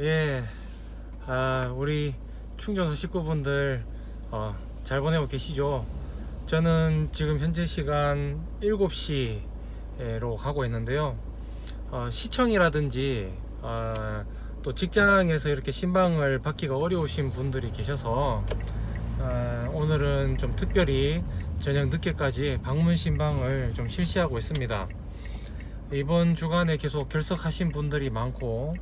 예, 아, 우리 충전소 식구분들 어, 잘 보내고 계시죠? 저는 지금 현재 시간 7시로 가고 있는데요. 어, 시청이라든지 어, 또 직장에서 이렇게 신방을 받기가 어려우신 분들이 계셔서 어, 오늘은 좀 특별히 저녁 늦게까지 방문 신방을 좀 실시하고 있습니다. 이번 주간에 계속 결석하신 분들이 많고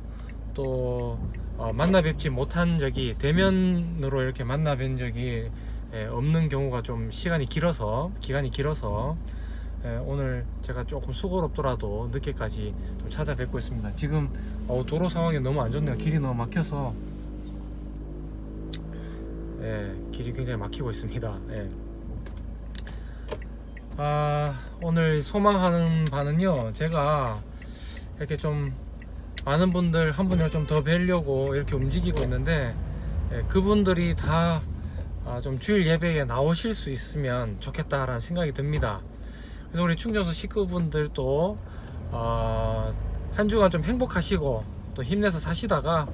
또 어, 만나 뵙지 못한 적이 대면으로 이렇게 만나 뵌 적이 예, 없는 경우가 좀 시간이 길어서 기간이 길어서 예, 오늘 제가 조금 수고롭더라도 늦게까지 좀 찾아뵙고 있습니다. 지금 어, 도로 상황이 너무 안 좋네요. 길이 너무 막혀서 예, 길이 굉장히 막히고 있습니다. 예. 아, 오늘 소망하는 바는요. 제가 이렇게 좀 많은 분들 한 분을 좀 더 뵈려고 이렇게 움직이고 있는데 예, 그분들이 다 아, 좀 주일 예배에 나오실 수 있으면 좋겠다라는 생각이 듭니다. 그래서 우리 충전소 식구분들도 어, 한 주간 좀 행복하시고 또 힘내서 사시다가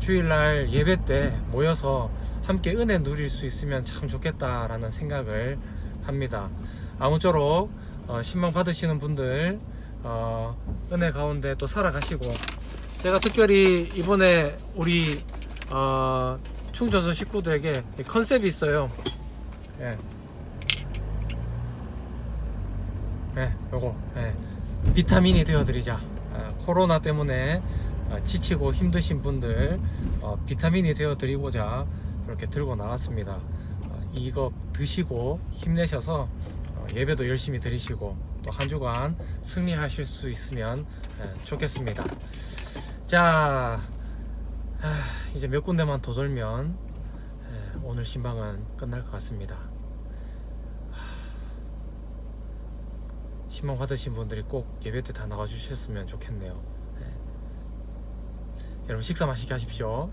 주일날 예배 때 모여서 함께 은혜 누릴 수 있으면 참 좋겠다라는 생각을 합니다. 아무쪼록 어, 신망 받으시는 분들 어, 은혜 가운데 또 살아가시고 제가 특별히 이번에 우리 어, 충전소 식구들에게 컨셉이 있어요. 예. 네, 요거 예. 비타민이 되어드리자. 아, 코로나 때문에 어, 지치고 힘드신 분들 어, 비타민이 되어드리고자 이렇게 들고 나왔습니다. 어, 이거 드시고 힘내셔서 어, 예배도 열심히 드리시고 또 한 주간 승리하실 수 있으면 예, 좋겠습니다. 자, 아, 이제 몇 군데만 더 돌면 예, 오늘 신방은 끝날 것 같습니다. 신방 받으신 분들이 꼭 예배 때 다 나와 주셨으면 좋겠네요. 예. 여러분 식사 맛있게 하십시오.